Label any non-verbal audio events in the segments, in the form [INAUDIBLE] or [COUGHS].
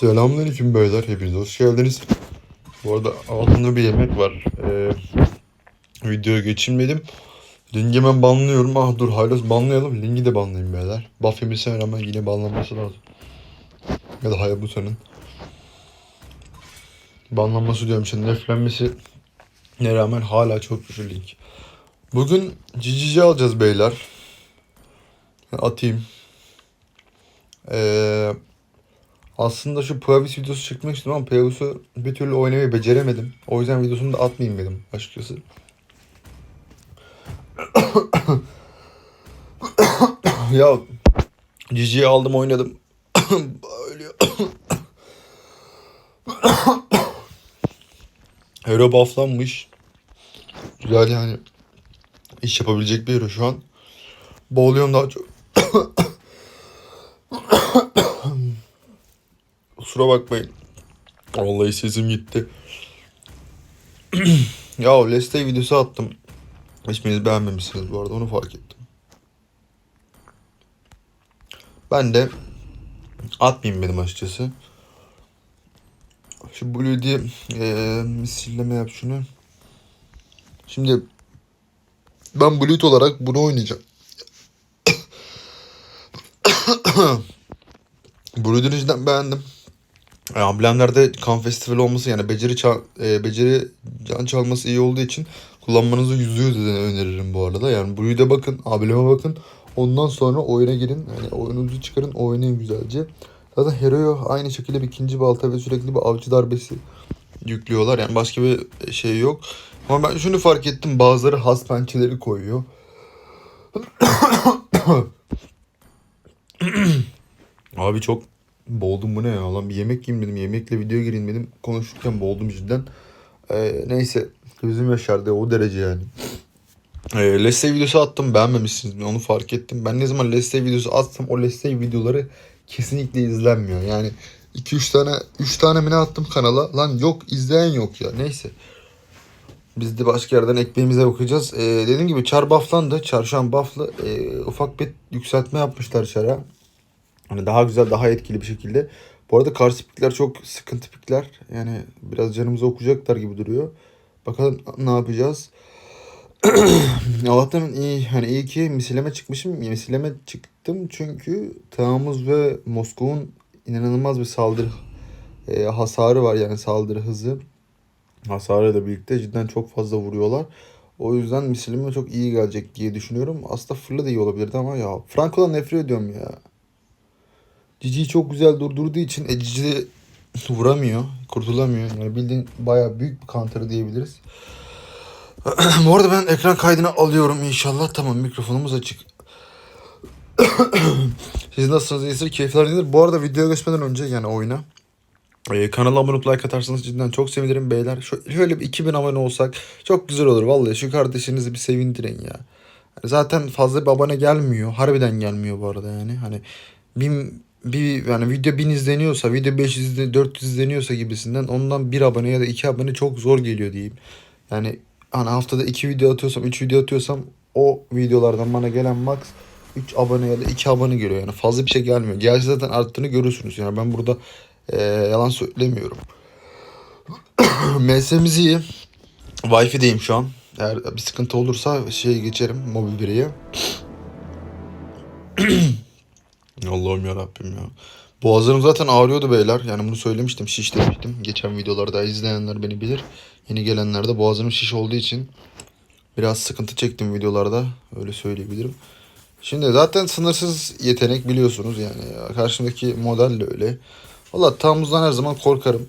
Selamünaleyküm beyler. Hepiniz hoş geldiniz. Bu arada altında bir yemek var. Ee, videoya geçilmedim. Lingi hemen banlıyorum. Ah dur Haylos banlayalım. Lingi de banlayayım beyler. Buff yemesine rağmen yine banlanması lazım. Ya da Hayabusa'nın. Banlanması diyorum şimdi. Neflenmesi ne rağmen hala çok güçlü link. Bugün cicici alacağız beyler. Atayım. Eee aslında şu Pavis videosu çekmek istedim ama Pavis'u bir türlü oynamayı beceremedim. O yüzden videosunu da atmayayım dedim açıkçası. [COUGHS] ya Cici'yi aldım oynadım. Ölüyor. [COUGHS] hero bufflanmış. Güzel yani. iş yapabilecek bir hero şu an. Boğuluyorum daha çok. Kusura bakmayın. Vallahi sesim gitti. [CLEARS THROAT] ya Leste videosu attım. Hiçbiriniz beğenmemişsiniz bu arada onu fark ettim. Ben de atmayayım benim açıkçası. Şu Blue diye misilleme yap şunu. Şimdi ben Bluet olarak bunu oynayacağım. [COUGHS] Bluet'un cidden beğendim. E, amblemlerde kan festivali olması yani beceri çal, e, beceri can çalması iyi olduğu için kullanmanızı yüzde yüz öneririm bu arada. Yani Blue'de bakın, ableme bakın. Ondan sonra oyuna girin. Yani oyununuzu çıkarın, oynayın güzelce. Zaten Hero'ya aynı şekilde bir ikinci balta ve sürekli bir avcı darbesi yüklüyorlar. Yani başka bir şey yok. Ama ben şunu fark ettim. Bazıları has pençeleri koyuyor. [COUGHS] Abi çok boğuldum bu ne ya lan bir yemek yiyeyim dedim. Yemekle video gireyim dedim. Konuşurken boğuldum cidden. Ee, neyse gözüm yaşardı o derece yani. Ee, Play videosu attım beğenmemişsiniz onu fark ettim. Ben ne zaman Play videosu atsam o Play videoları kesinlikle izlenmiyor. Yani 2-3 tane 3 tane mi ne attım kanala. Lan yok izleyen yok ya neyse. Biz de başka yerden ekmeğimize bakacağız. Ee, dediğim gibi Char bufflandı. Char şu an bufflı. Ee, ufak bir yükseltme yapmışlar Char'a. Hani daha güzel, daha etkili bir şekilde. Bu arada karşı pikler çok sıkıntı pikler. Yani biraz canımızı okuyacaklar gibi duruyor. Bakalım ne yapacağız. [CLEARS THROAT] Allah'tan iyi hani iyi ki misileme çıkmışım. Misileme çıktım çünkü Tağımız ve Moskov'un inanılmaz bir saldırı e, hasarı var yani saldırı hızı. Hasarıyla birlikte cidden çok fazla vuruyorlar. O yüzden misilime çok iyi gelecek diye düşünüyorum. Aslında fırla da iyi olabilirdi ama ya Franco'dan nefret ediyorum ya. Cici'yi çok güzel durdurduğu için e, Cici vuramıyor. Kurtulamıyor. Yani bildiğin bayağı büyük bir counter diyebiliriz. [CLEARS THROAT] Bu arada ben ekran kaydını alıyorum inşallah. Tamam mikrofonumuz açık. [CLEARS THROAT] Siz nasılsınız? İyisiniz? Keyifler nedir? Bu arada videoya geçmeden önce yani oyuna. Ee, kanala abone olup like atarsanız cidden çok sevinirim beyler. Şö- Şöyle bir 2000 abone olsak çok güzel olur vallahi. Şu kardeşinizi bir sevindirin ya. Zaten fazla bir abone gelmiyor. Harbiden gelmiyor bu arada yani. Hani bin, bir yani video 1000 izleniyorsa, video 500 izle- 400 izleniyorsa gibisinden ondan bir abone ya da iki abone çok zor geliyor diyeyim. Yani hani haftada iki video atıyorsam, 3 video atıyorsam o videolardan bana gelen max 3 abone ya da 2 abone geliyor. Yani fazla bir şey gelmiyor. Gerçi zaten arttığını görürsünüz. Yani ben burada eee, yalan söylemiyorum. [COUGHS] MS'miz iyi. Wi-Fi'deyim şu an. Eğer bir sıkıntı olursa şey geçerim mobil bireye. [COUGHS] Allah'ım ya Rabbim ya. Boğazlarım zaten ağrıyordu beyler. Yani bunu söylemiştim, şiş demiştim. Geçen videolarda izleyenler beni bilir. Yeni gelenler de boğazım şiş olduğu için biraz sıkıntı çektim videolarda. Öyle söyleyebilirim. Şimdi zaten sınırsız yetenek biliyorsunuz yani. Ya. Karşımdaki model de öyle. Valla Tamuz'dan her zaman korkarım.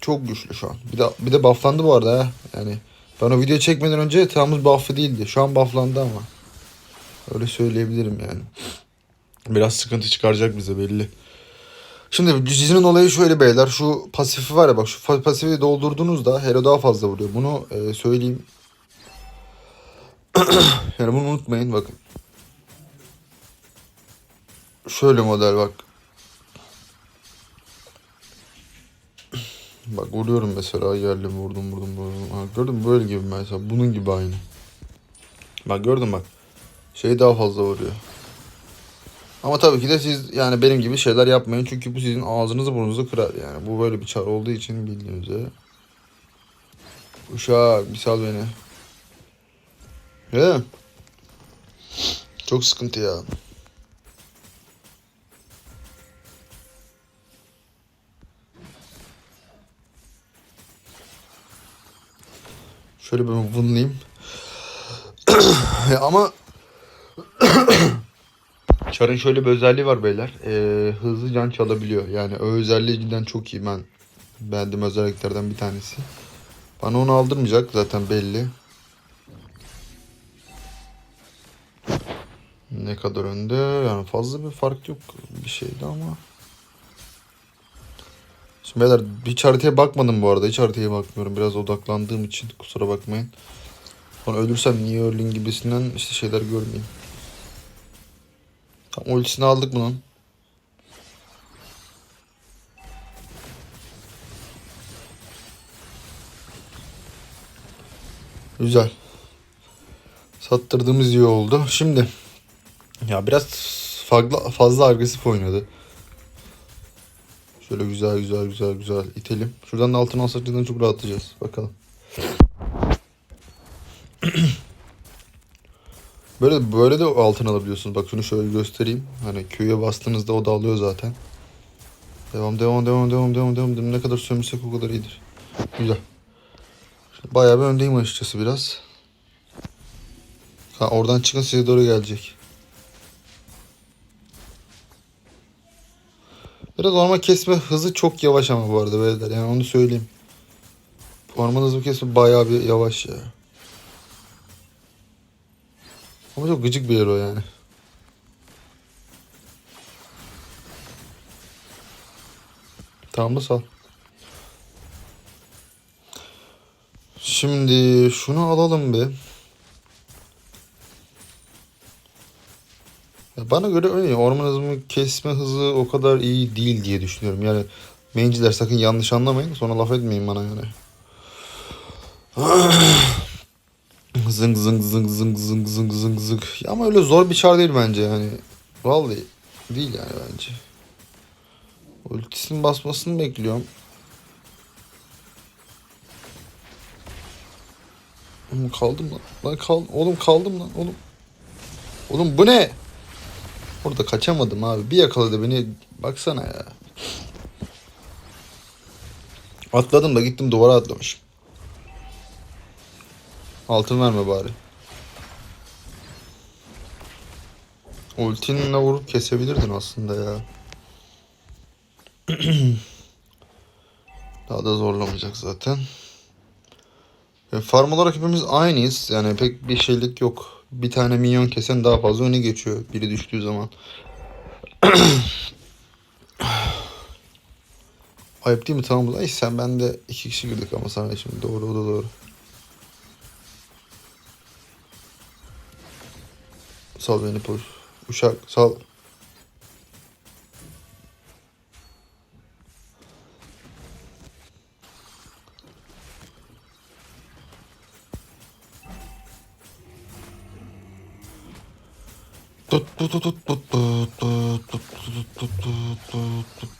Çok güçlü şu an. Bir de bir de bufflandı bu arada ha. Yani ben o video çekmeden önce Tamuz buff'ı değildi. Şu an bufflandı ama. Öyle söyleyebilirim yani. Biraz sıkıntı çıkaracak bize belli. Şimdi dizinin olayı şöyle beyler. Şu pasifi var ya bak şu pasifi doldurduğunuzda Hero daha fazla vuruyor. Bunu e, söyleyeyim. [CLEARS THROAT] yani bunu unutmayın bakın. Şöyle model bak. Bak vuruyorum mesela geldim vurdum vurdum vurdum. Ha, gördün mü böyle gibi mesela bunun gibi aynı. Bak gördün bak. Şey daha fazla vuruyor. Ama tabii ki de siz yani benim gibi şeyler yapmayın. Çünkü bu sizin ağzınızı burnunuzu kırar yani. Bu böyle bir çar olduğu için bildiğiniz üzere. Uşak bir sal beni. He? Çok sıkıntı ya. Şöyle bir vınlayayım. [COUGHS] Ama Çar'ın şöyle bir özelliği var beyler. Ee, hızlı can çalabiliyor. Yani o özelliği cidden çok iyi. Ben beğendiğim özelliklerden bir tanesi. Bana onu aldırmayacak zaten belli. Ne kadar önde? Yani fazla bir fark yok bir şeydi ama. Şimdi beyler hiç haritaya bakmadım bu arada. Hiç haritaya bakmıyorum. Biraz odaklandığım için kusura bakmayın. Sonra ölürsem niye Erling gibisinden işte şeyler görmeyeyim. Tam ultisini aldık bunun. Güzel. Sattırdığımız iyi oldu. Şimdi ya biraz fazla fazla agresif oynadı. Şöyle güzel güzel güzel güzel itelim. Şuradan da altın alsak cidden çok rahatlayacağız. Bakalım. Böyle böyle de altın alabiliyorsunuz. Bak şunu şöyle göstereyim. Hani Q'ya bastığınızda o da alıyor zaten. Devam devam devam devam devam devam. Ne kadar sömürsek o kadar iyidir. Güzel. Bayağı bir öndeyim açıkçası biraz. Ha, oradan çıkın size doğru gelecek. Biraz orman kesme hızı çok yavaş ama bu arada beyler. Yani onu söyleyeyim. Orman hızı kesme bayağı bir yavaş ya. Ama çok gıcık bir yer o yani. Tamam da sal. Şimdi şunu alalım bir. Bana göre öyle. Orman hızımı kesme hızı o kadar iyi değil diye düşünüyorum. Yani menciler sakın yanlış anlamayın. Sonra laf etmeyin bana yani. [CLEARS THROAT] Zıng zıng zıng zıng zıng zıng zıng zıng. Ama öyle zor bir çar değil bence yani. Vallahi değil yani bence. Ultisinin basmasını bekliyorum. Oğlum kaldım lan. Lan kal oğlum kaldım lan oğlum. Oğlum bu ne? Orada kaçamadım abi. Bir yakaladı beni. Baksana ya. Atladım da gittim duvara atlamışım. Altın verme bari. Ultinle vurup kesebilirdin aslında ya. [CLEARS THROAT] Daha da zorlamayacak zaten. E, farm olarak hepimiz aynıyız. Yani pek bir şeylik yok. Bir tane minyon kesen daha fazla öne geçiyor. Biri düştüğü zaman. [CLEARS THROAT] Ayıp değil mi? Tamam. Ay sen ben de iki kişi girdik ama sana şimdi. Doğru o da doğru. Sal beni polis. Uşak sal. Tut tut tut tut tut tut tut tut tut tut tut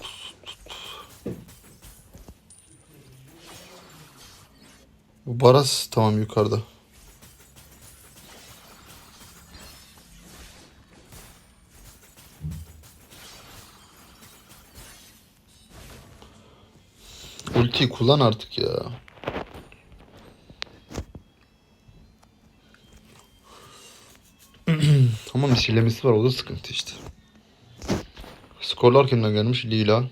Baras tamam yukarıda. Ultiyi kullan artık ya. [CLEARS THROAT] Ama misillemesi var o da sıkıntı işte. Skorlar kimden gelmiş? Lila.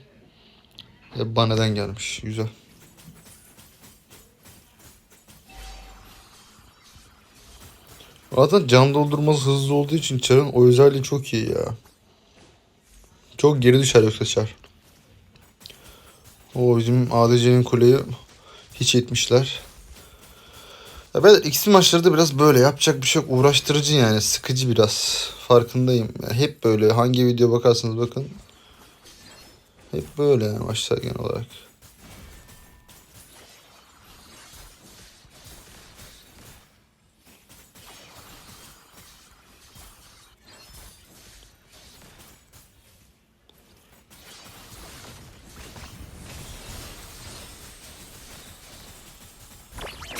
Ve Bane'den gelmiş. Güzel. Zaten can doldurması hızlı olduğu için Char'ın o özelliği çok iyi ya. Çok geri düşer yoksa Char. O bizim ADC'nin kuleyi hiç etmişler. Ya ben ikisi maçları biraz böyle yapacak bir şey yok. Uğraştırıcı yani. Sıkıcı biraz. Farkındayım. Yani hep böyle. Hangi video bakarsanız bakın. Hep böyle yani maçlar genel olarak.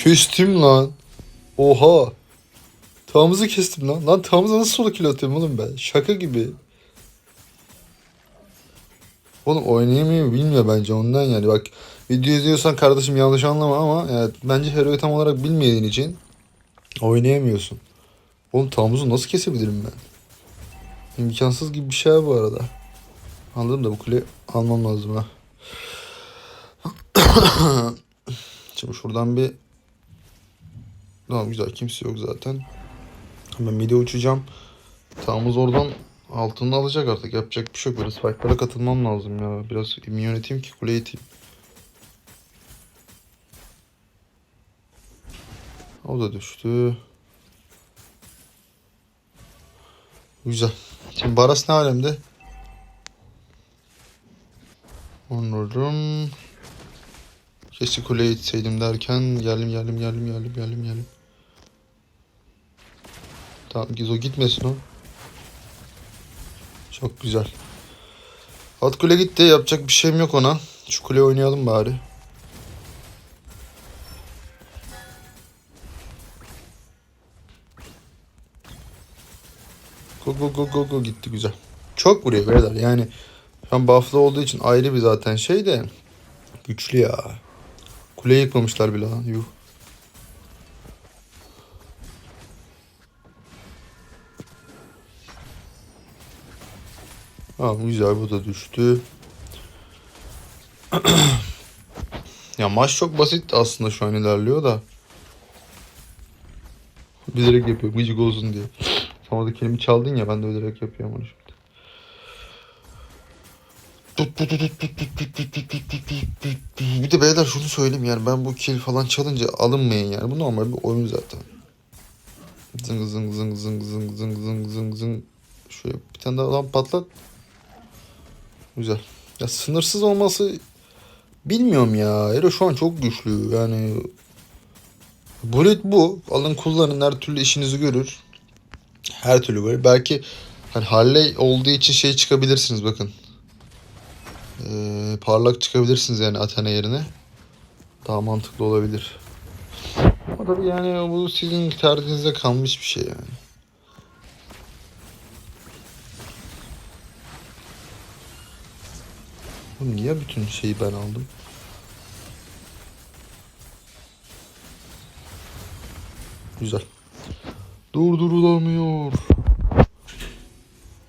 Kestim lan. Oha. Tağımızı kestim lan. Lan tağımıza nasıl solo kill atıyorum oğlum ben? Şaka gibi. Oğlum oynayamıyor bilmiyor bence ondan yani. Bak video izliyorsan kardeşim yanlış anlama ama yani bence heroyu tam olarak bilmediğin için oynayamıyorsun. Oğlum tağımızı nasıl kesebilirim ben? İmkansız gibi bir şey bu arada. Anladım da bu kule almam lazım ha. [COUGHS] Şimdi şuradan bir Tamam güzel kimse yok zaten. Hemen mide uçacağım. Tağımız oradan altını alacak artık. Yapacak bir şey yok. Böyle spike'lara katılmam lazım ya. Biraz yöneteyim ki kuleyi iteyim. O da düştü. Güzel. Şimdi Baras ne alemde? Onurum. Keşke kuleye itseydim derken geldim geldim geldim geldim geldim geldim. Tamam Gizo gitmesin o. Çok güzel. Alt kule gitti. Yapacak bir şeyim yok ona. Şu kule oynayalım bari. Go go go go go gitti güzel. Çok vuruyor beyler yani. Şu an buff'lı olduğu için ayrı bir zaten şey de. Güçlü ya. Kuleyi yıkmamışlar bile lan. Yuh. Tamam güzel bu da düştü. ya maç çok basit aslında şu an ilerliyor da. Bilerek yapıyor gıcık olsun diye. Sen orada kelimi çaldın ya ben de bilerek yapıyorum onu şimdi. Bir de beyler şunu söyleyeyim yani ben bu kill falan çalınca alınmayın yani. Bu normal bir oyun zaten. Zıng zıng zıng zıng zıng zıng zıng zıng zıng. Şöyle bir tane daha lan patlat. Güzel. Ya sınırsız olması bilmiyorum ya. Hero şu an çok güçlü. Yani Bullet bu. Alın kullanın her türlü işinizi görür. Her türlü böyle. Belki hani Harley olduğu için şey çıkabilirsiniz bakın. Ee, parlak çıkabilirsiniz yani Athena yerine. Daha mantıklı olabilir. Ama tabii yani bu sizin tercihinize kalmış bir şey yani. Oğlum niye bütün şeyi ben aldım? Güzel. Durdurulamıyor.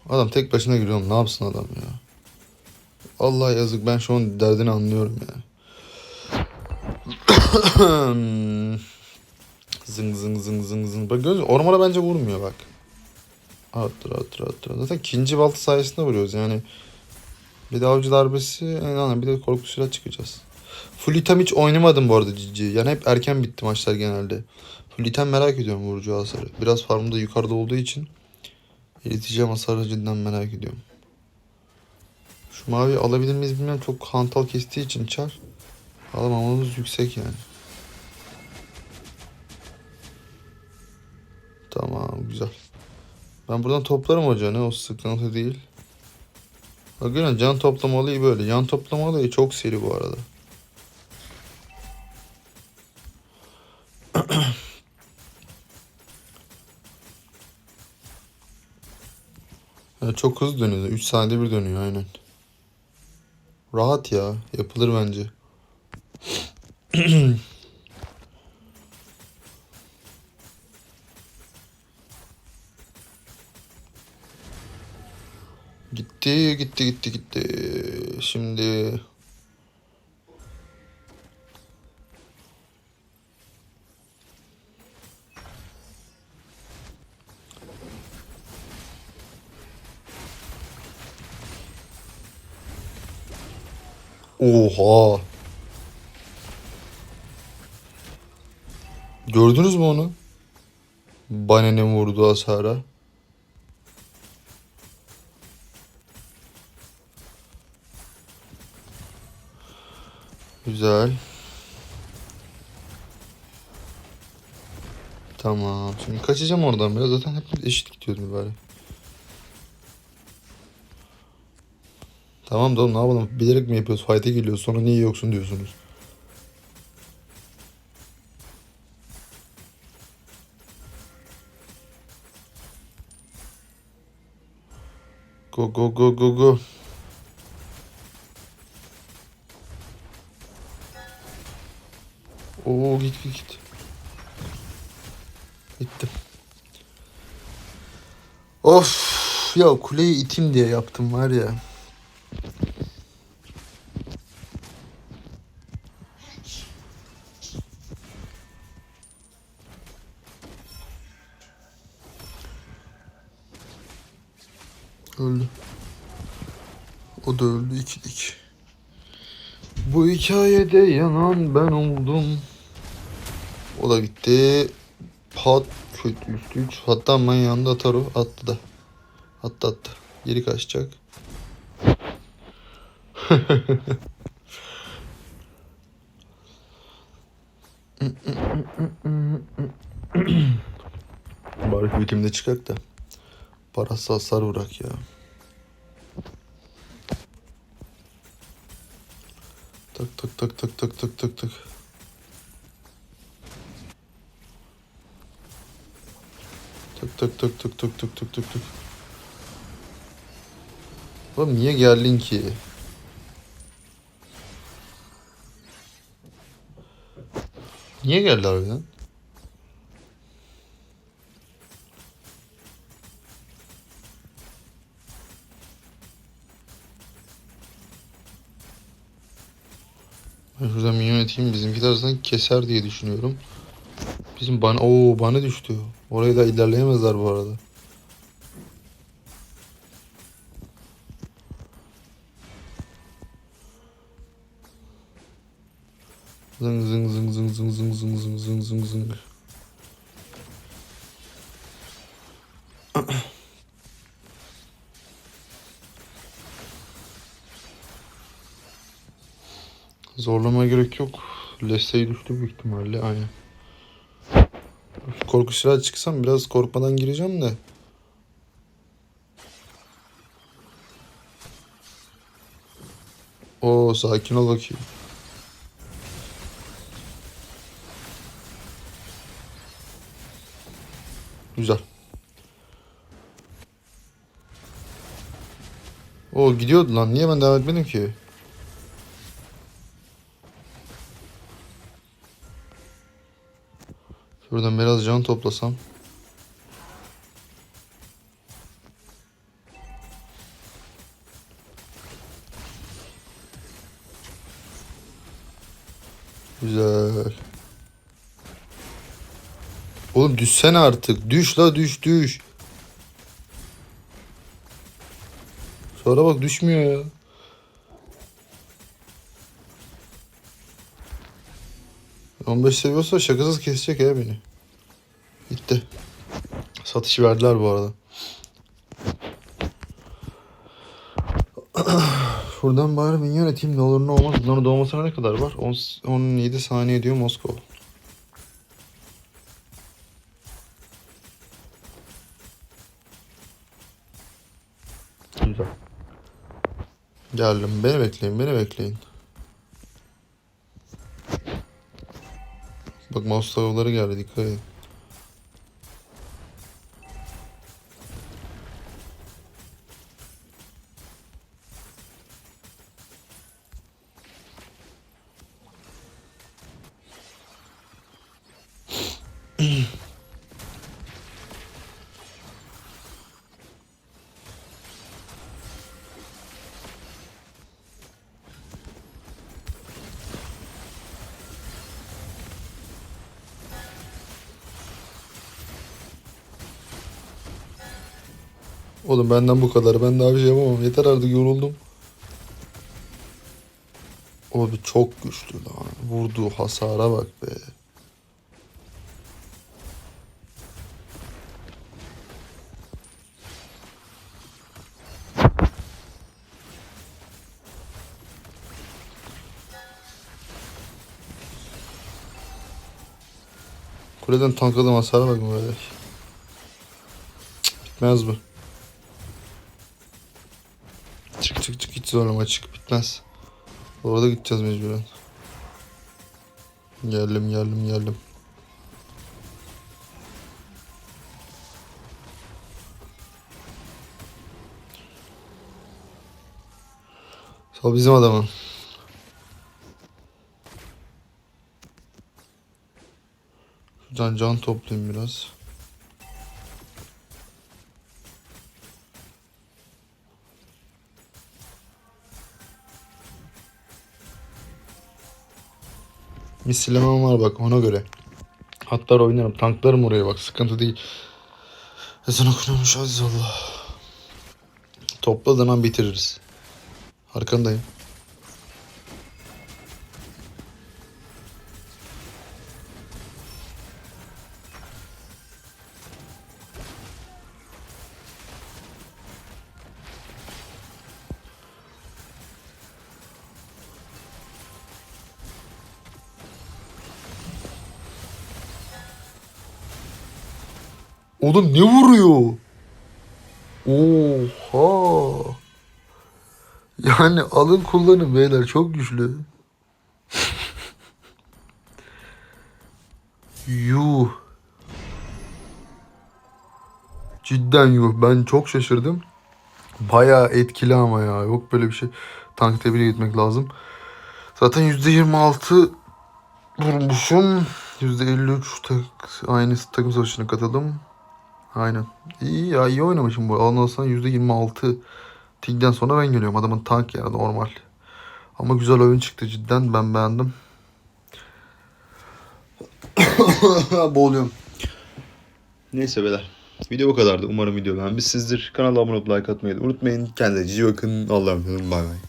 Adam tek başına giriyor. Ne yapsın adam ya? Allah yazık ben şu an derdini anlıyorum ya. [COUGHS] zıng zıng zıng zıng zıng. Bak göz ormana bence vurmuyor bak. Attır attır attır. Zaten ikinci balta sayesinde vuruyoruz yani. Bir de avcı darbesi yani bir de korku silah çıkacağız. Full item hiç oynamadım bu arada ciddi. Yani hep erken bitti maçlar genelde. Full item merak ediyorum vurucu hasarı. Biraz farmım da yukarıda olduğu için ileteceğim hasarı cidden merak ediyorum. Şu mavi alabilir miyiz bilmiyorum. Çok hantal kestiği için çar. Alamamamız yüksek yani. Tamam güzel. Ben buradan toplarım hoca ne o sıkıntı değil. Bak görüyorsun can toplama olayı böyle. Yan toplama olayı çok seri bu arada. [CLEARS THROAT] Yani çok hızlı dönüyor. 3 saniyede bir dönüyor aynen. Rahat ya. Yapılır bence. [CLEARS THROAT] gitti, gitti, gitti, gitti. Şimdi Oha. Gördünüz mü onu? Bane'nin vurduğu hasara. Güzel. Tamam. Şimdi kaçacağım oradan biraz. Zaten hep eşit gidiyordum bari. Tamam da oğlum ne yapalım? Bilerek mi yapıyoruz? Fight'e geliyoruz. Sonra niye yoksun diyorsunuz. Go go go go go. Oo git git git. Gittim. Of ya kuleyi itim diye yaptım var ya. Öldü. O da öldü ikilik. Bu hikayede yanan ben oldum. O da gitti. Pat kötü üstü 3. Hatta man yanında atar o. Attı da. Attı attı. Geri kaçacak. [LAUGHS] Bari hükümde çıkak da. Parası hasar bırak ya. Tak tak tak tak tak tak tak tak. Tak tak tak tak tak tak tak tak tak. Oğlum niye geldin ki? Niye geldi harbiden? Ben şuradan minyon atayım. Bizimkiler zaten keser diye düşünüyorum. Bizim bana... Oo bana düştü. Oraya da ilerleyemezler bu arada. Zıng zıng zıng zıng zıng zıng zıng zıng zıng zıng zıng. Zorlama gerek yok. Leste'yi düştü büyük ihtimalle. Aynen. Korku silahı çıksam biraz korkmadan gireceğim de. Oo sakin ol bakayım. Güzel. O gidiyordu lan. Niye ben devam etmedim ki? Şuradan biraz can toplasam. Güzel. Oğlum düşsene artık. Düş la düş düş. Sonra bak düşmüyor ya. On beş seviyorsa şakasız kesecek ya beni. Gitti. Satışı verdiler bu arada. [CLEARS THROAT] Şuradan bari minyon atayım ne olur ne olmaz. Bunların doğmasına ne kadar var? 10, 17 saniye diyor Moskova. Güzel. Geldim. Beni bekleyin, beni bekleyin. Bak mouse tavukları geldi dikkat edin. Oğlum benden bu kadar. Ben daha bir şey yapamam. Yeter artık yoruldum. O bir çok güçlü lan. Vurduğu hasara bak be. Kuleden tankladım hasara bak böyle. Bitmez bu. Çık çık çık hiç zorlama çık bitmez. Orada gideceğiz mecburen. Geldim geldim geldim. O bizim adamın. Şuradan can toplayayım biraz. Mislemem var bak ona göre. Hatlar oynarım. Tanklarım oraya bak. Sıkıntı değil. Ezan okunuyormuş aziz Allah. Topladığın bitiririz. Arkandayım. Oğlum ne vuruyor? Oha. Yani alın kullanın beyler çok güçlü. Yuh. Cidden yuh. Ben çok şaşırdım. Bayağı etkili ama ya. Yok böyle bir şey. Tank tebrik etmek lazım. Zaten %26 vurmuşum. %53 tak, aynı takım savaşına katıldım. Aynen. İyi ya iyi oynamışım bu. Sonra %26 Tig'den sonra ben geliyorum. Adamın tank yani normal. Ama güzel oyun çıktı cidden. Ben beğendim. [COUGHS] Boğuluyorum. Neyse beyler. Video bu kadardı. Umarım video beğenmişsinizdir. Kanala abone olup like atmayı unutmayın. Kendinize iyi bakın. Allah'a emanet olun. Bay bay.